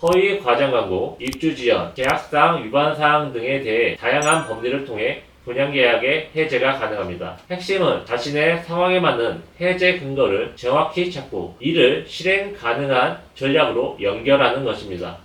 허위 과장 광고, 입주 지연, 계약상 위반 사항 등에 대해 다양한 법리를 통해 분양 계약의 해제가 가능합니다. 핵심은 자신의 상황에 맞는 해제 근거를 정확히 찾고 이를 실행 가능한 전략으로 연결하는 것입니다.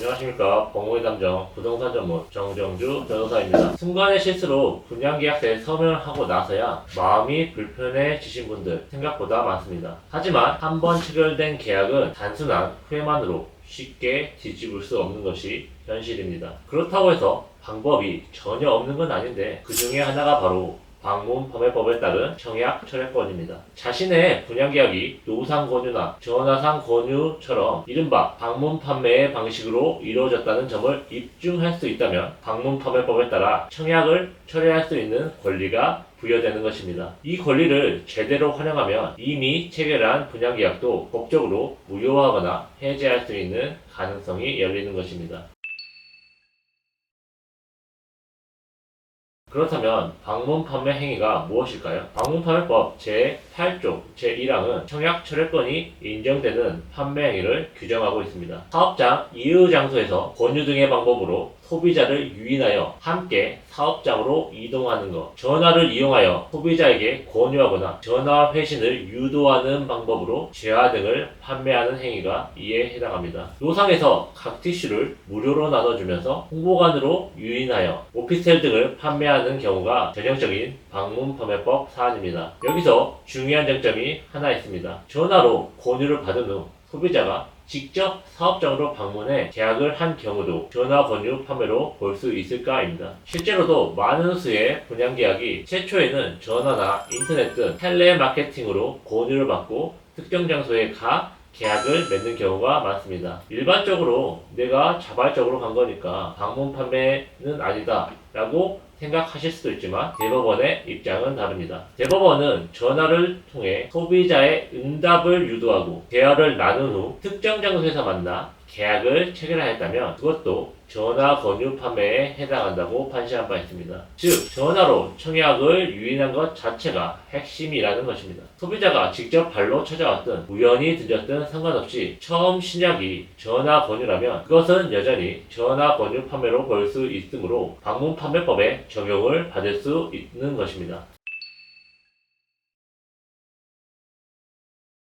안녕하십니까 법무의 담정 부동산 전문 정정주 변호사입니다. 순간의 실수로 분양계약서에 서명을 하고 나서야 마음이 불편해지신 분들 생각보다 많습니다. 하지만 한 번 체결된 계약은 단순한 후회만으로 쉽게 뒤집을 수 없는 것이 현실입니다. 그렇다고 해서 방법이 전혀 없는 건 아닌데 그 중에 하나가 바로 방문 판매법에 따른 청약 철회권입니다. 자신의 분양계약이 노상 권유나 전화상 권유처럼 이른바 방문 판매의 방식으로 이루어졌다는 점을 입증할 수 있다면 방문 판매법에 따라 청약을 철회할 수 있는 권리가 부여되는 것입니다. 이 권리를 제대로 활용하면 이미 체결한 분양계약도 법적으로 무효화하거나 해제할 수 있는 가능성이 열리는 것입니다. 그렇다면 방문 판매 행위가 무엇일까요? 방문 판매법 제8조 제1항은 청약 철회권이 인정되는 판매 행위를 규정하고 있습니다. 사업장 이의 장소에서 권유 등의 방법으로 소비자를 유인하여 함께 사업장으로 이동하는 것, 전화를 이용하여 소비자에게 권유하거나 전화 회신을 유도하는 방법으로 재화 등을 판매하는 행위가 이에 해당합니다. 노상에서 각 티슈를 무료로 나눠주면서 홍보관으로 유인하여 오피스텔 등을 판매하는 경우가 전형적인 방문 판매법 사안입니다. 여기서 중요한 쟁점이 하나 있습니다. 전화로 권유를 받은 후 소비자가 직접 사업장으로 방문해 계약을 한 경우도 전화 권유 판매로 볼 수 있을까입니다. 실제로도 많은 수의 분양 계약이 최초에는 전화나 인터넷 등 텔레마케팅으로 권유를 받고 특정 장소에 가 계약을 맺는 경우가 많습니다. 일반적으로 내가 자발적으로 간 거니까 방문 판매는 아니다 라고 생각하실 수도 있지만 대법원의 입장은 다릅니다. 대법원은 전화를 통해 소비자의 응답을 유도하고 대화를 나눈 후 특정 장소에서 만나 계약을 체결하였다면 그것도 전화 권유 판매에 해당한다고 판시한 바 있습니다. 즉 전화로 청약을 유인한 것 자체가 핵심이라는 것입니다. 소비자가 직접 발로 찾아왔든 우연히 들렸든 상관없이 처음 신약이 전화 권유라면 그것은 여전히 전화 권유 판매로 볼 수 있으므로 방문 판매법에 적용을 받을 수 있는 것입니다.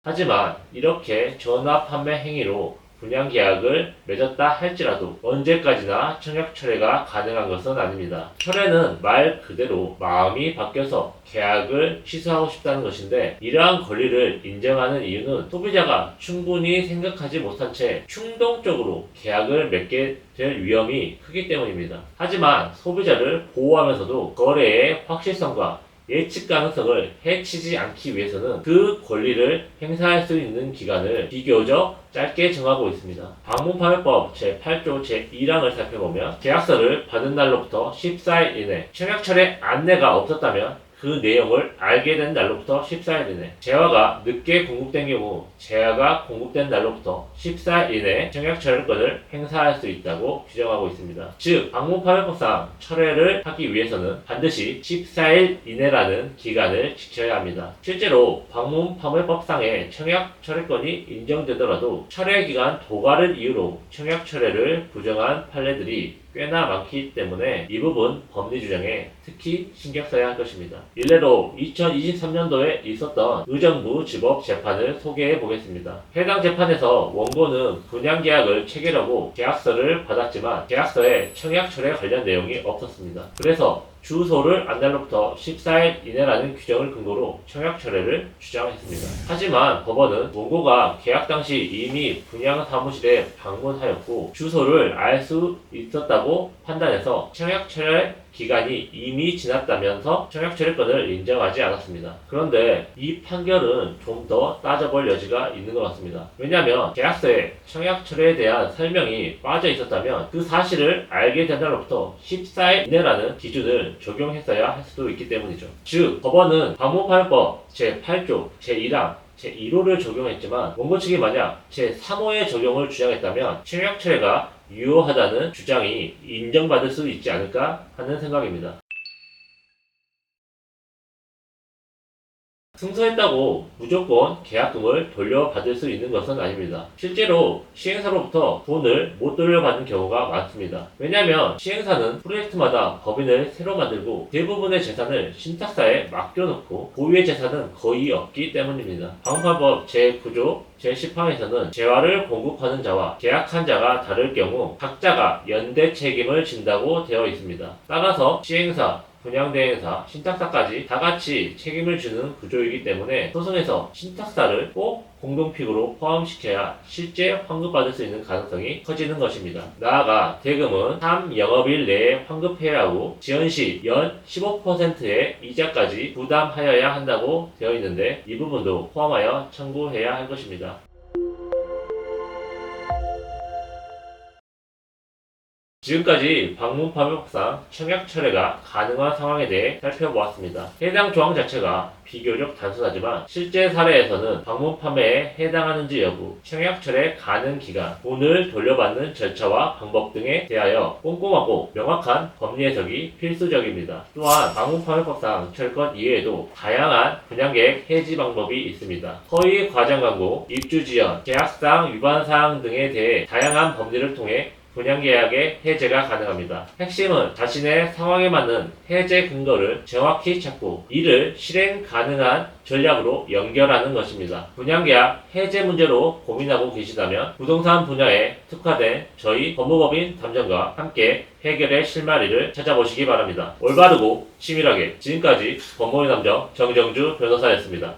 하지만 이렇게 전화 판매 행위로 분양 계약을 맺었다 할지라도 언제까지나 청약 철회가 가능한 것은 아닙니다. 철회는 말 그대로 마음이 바뀌어서 계약을 취소하고 싶다는 것인데 이러한 권리를 인정하는 이유는 소비자가 충분히 생각하지 못한 채 충동적으로 계약을 맺게 될 위험이 크기 때문입니다. 하지만 소비자를 보호하면서도 거래의 확실성과 예측 가능성을 해치지 않기 위해서는 그 권리를 행사할 수 있는 기간을 비교적 짧게 정하고 있습니다. 방문판매법 제8조 제1항을 살펴보면 계약서를 받은 날로부터 14일 이내 청약철에 안내가 없었다면 그 내용을 알게 된 날로부터 14일 이내 재화가 늦게 공급된 경우 재화가 공급된 날로부터 14일 이내 청약 철회권을 행사할 수 있다고 규정하고 있습니다. 즉 방문 판매법상 철회를 하기 위해서는 반드시 14일 이내라는 기간을 지켜야 합니다. 실제로 방문 판매법상의 청약 철회권이 인정되더라도 철회 기간 도가를 이유로 청약 철회를 부정한 판례들이 꽤나 많기 때문에 이 부분 법리 규정에 특히 신경 써야 할 것입니다. 일례로 2023년도에 있었던 의정부 지법 재판을 소개해 보겠습니다. 해당 재판에서 원고는 분양 계약을 체결하고 계약서를 받았지만 계약서에 청약 철회 관련 내용이 없었습니다. 그래서 주소를 안날로부터 14일 이내라는 규정을 근거로 청약 철회를 주장했습니다. 하지만 법원은 원고가 계약 당시 이미 분양 사무실에 방문하였고 주소를 알 수 있었다고 판단해서 청약 철회 기간이 이미 지났다면서 청약 철회권을 인정하지 않았습니다. 그런데 이 판결은 좀 더 따져볼 여지가 있는 것 같습니다. 왜냐하면 계약서에 청약 철회에 대한 설명이 빠져 있었다면 그 사실을 알게 된 날로부터 14일 이내라는 기준을 적용했어야 할 수도 있기 때문이죠. 즉 법원은 방문판법 제8조 제1항 제1호를 적용했지만 원고 측이 만약 제3호의 적용을 주장했다면 청약 철회가 유효하다는 주장이 인정받을 수 있지 않을까 하는 생각입니다. 승소했다고 무조건 계약금을 돌려받을 수 있는 것은 아닙니다. 실제로 시행사로부터 돈을 못 돌려받는 경우가 많습니다. 왜냐하면 시행사는 프로젝트마다 법인을 새로 만들고 대부분의 재산을 신탁사에 맡겨놓고 고유의 재산은 거의 없기 때문입니다. 방파법 제9조 제10항에서는 재화를 공급하는 자와 계약한 자가 다를 경우 각자가 연대 책임을 진다고 되어 있습니다. 따라서 시행사, 분양대행사, 신탁사까지 다 같이 책임을 지는 구조이기 때문에 소송에서 신탁사를 꼭 공동픽으로 포함시켜야 실제 환급받을 수 있는 가능성이 커지는 것입니다. 나아가 대금은 3 영업일 내에 환급해야 하고 지연 시 연 15%의 이자까지 부담하여야 한다고 되어 있는데 이 부분도 포함하여 청구해야 할 것입니다. 지금까지 방문 파업상 청약 철회가 가능한 상황에 대해 살펴보았습니다. 해당 조항 자체가 비교적 단순하지만 실제 사례에서는 방문 판매에 해당하는지 여부, 청약 철회 가능 기간, 돈을 돌려받는 절차와 방법 등에 대하여 꼼꼼하고 명확한 법리 해석이 필수적입니다. 또한 방문 판매법상 철권 이외에도 다양한 분양계획 해지 방법이 있습니다. 허위 과장 광고, 입주 지연, 계약상 위반 사항 등에 대해 다양한 법리를 통해 분양계약의 해제가 가능합니다. 핵심은 자신의 상황에 맞는 해제 근거를 정확히 찾고 이를 실행 가능한 전략으로 연결하는 것입니다. 분양계약 해제 문제로 고민하고 계시다면 부동산 분야에 특화된 저희 법무법인 담정과 함께 해결의 실마리를 찾아보시기 바랍니다. 올바르고 치밀하게 지금까지 법무법인 담정 정정주 변호사였습니다.